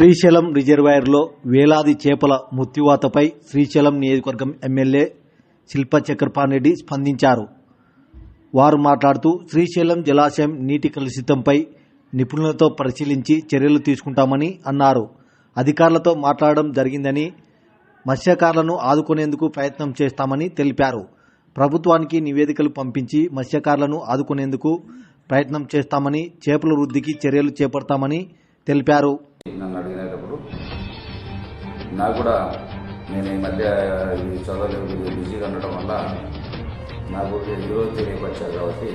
శ్రీశైలం రిజర్వాయర్లో వేలాది చేపల మృత్యువాతపై శ్రీశైలం నియోజకవర్గం ఎమ్మెల్యే శిల్ప చక్రపాణిరెడ్డి స్పందించారు. వారు మాట్లాడుతూ శ్రీశైలం జలాశయం నీటి కలుషితంపై నిపుణులతో పరిశీలించి చర్యలు తీసుకుంటామని అన్నారు. అధికారులతో మాట్లాడడం జరిగిందని మత్స్యకారులను ఆదుకునేందుకు ప్రయత్నం చేస్తామని తెలిపారు. ప్రభుత్వానికి నివేదికలు పంపించి మత్స్యకారులను ఆదుకునేందుకు ప్రయత్నం చేస్తామని చేపల వృద్ధికి చర్యలు చేపడతామని తెలిపారు. నన్ను నాకు కూడా నేను ఈ మధ్య ఈ చదవలేదు బిజీగా ఉండటం వల్ల నాకు ఈరోజు తెలియపరిచారు కాబట్టి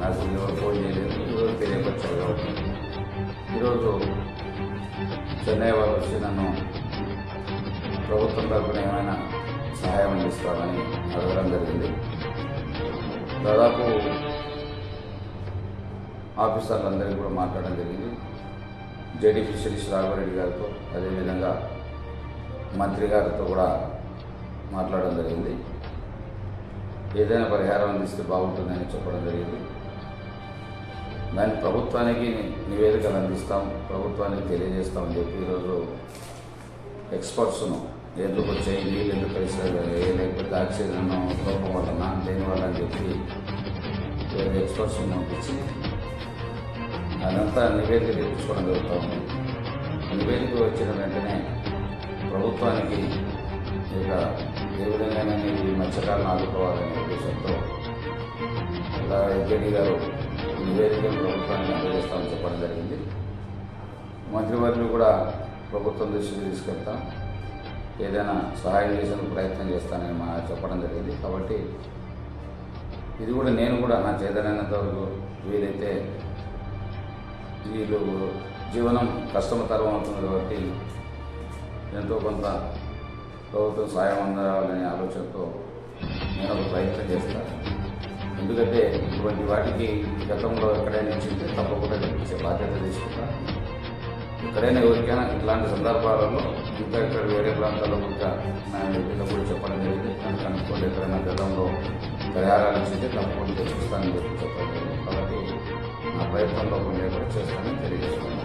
నాకు ఈరోజు ఫోన్ చేయలేదు. ఈరోజు తెలియపరిచారు కాబట్టి ఈరోజు చెన్నై వాళ్ళు వచ్చి నన్ను ప్రభుత్వం తరఫున ఏమైనా సహాయం అందిస్తామని అడగడం జరిగింది. దాదాపు ఆఫీసర్లందరికీ కూడా మాట్లాడడం జరిగింది. జేడీ ఫిషరీస్ రాఘవరెడ్డి గారితో అదేవిధంగా మంత్రి గారితో కూడా మాట్లాడడం జరిగింది. ఏదైనా పరిహారం అందిస్తే బాగుంటుందని చెప్పడం జరిగింది. దాన్ని ప్రభుత్వానికి నివేదికలు అందిస్తాం ప్రభుత్వానికి తెలియజేస్తామని చెప్పి ఈరోజు ఎక్స్పర్ట్స్ను ఎందుకు వచ్చాయి నీళ్ళు ఎందుకు కలిసారు ఏ లేకపోతే ఆక్సిజన్ లోపం వలన దేనివల్ల అని చెప్పి వేరే ఎక్స్పర్ట్స్ని పంపించి అదంతా నివేదిక తెప్పించుకోవడం జరుగుతూ ఉంది. నివేదిక వచ్చిన వెంటనే ప్రభుత్వానికి ఇక ఏ విధంగా ఈ మత్స్యకాలను ఆదుకోవాలనే ఉద్దేశంతో ఇలా జేడీ గారు నివేదికను ప్రభుత్వానికి అందజేస్తామని చెప్పడం జరిగింది. మంత్రివర్యులు కూడా ప్రభుత్వం దృష్టికి తీసుకెళ్తాం. ఏదైనా సహాయం చేసేందుకు ప్రయత్నం చేస్తానని మా చెప్పడం జరిగింది. కాబట్టి ఇది కూడా నేను కూడా నా చేతనైనంత వరకు వీలైతే వీళ్ళు జీవనం కష్టతరం అవుతుంది కాబట్టి ఎంతో కొంత ప్రభుత్వం సాయం అందాలనే ఆలోచనతో నేను ఒక ప్రయత్నం చేస్తాను. ఎందుకంటే ఇటువంటి వాటికి గతంలో ఎక్కడైనా ఇచ్చింటే తప్పకుండా కనిపించే బాధ్యత తీసుకుంటా. ఎక్కడైనా ఎవరికైనా ఇట్లాంటి సందర్భాలలో ఇంకా ఇక్కడ వేరే ప్రాంతాల్లో ఇంకా నా వీళ్ళకి కూడా చెప్పడం జరిగింది. కనుక అనుకోండి ఎక్కడైనా గతంలో పరిహారాలు ఇచ్చింటే తప్పకుండా తెచ్చిస్తానని చెప్పి చెప్పడం జరిగింది. కాబట్టి నా ప్రయత్నంలో కొన్ని చేస్తానని తెలియజేస్తున్నాను.